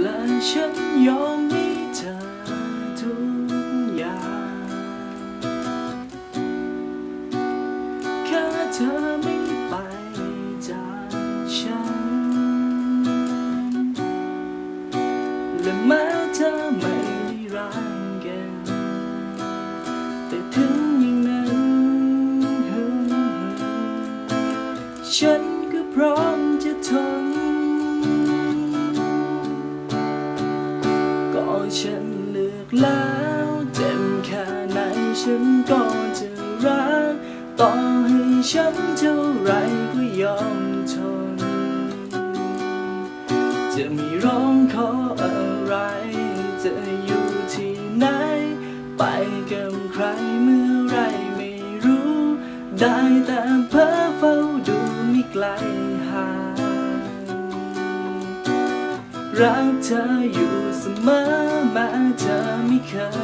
และฉันยอมให้เธอทุกอย่างแค่เธอไม่ไปจากฉัน และแม้เธอไม่ได้รักกัน แต่ถึงอย่างนั้น ฉันก็พร้อม ฉันเลือกแล้วเจ็บแค่ไหนฉันก็จะรักต่อให้ฉันเท่าไรก็ยอมทน จะมีร้องขออะไร จะอยู่ที่ไหน ไปกับใครเมื่อไรไม่รู้ ได้แต่เพ้อเฝ้าดูไม่ไกล รักเธออยู่เสมอแม้เธอไม่เคย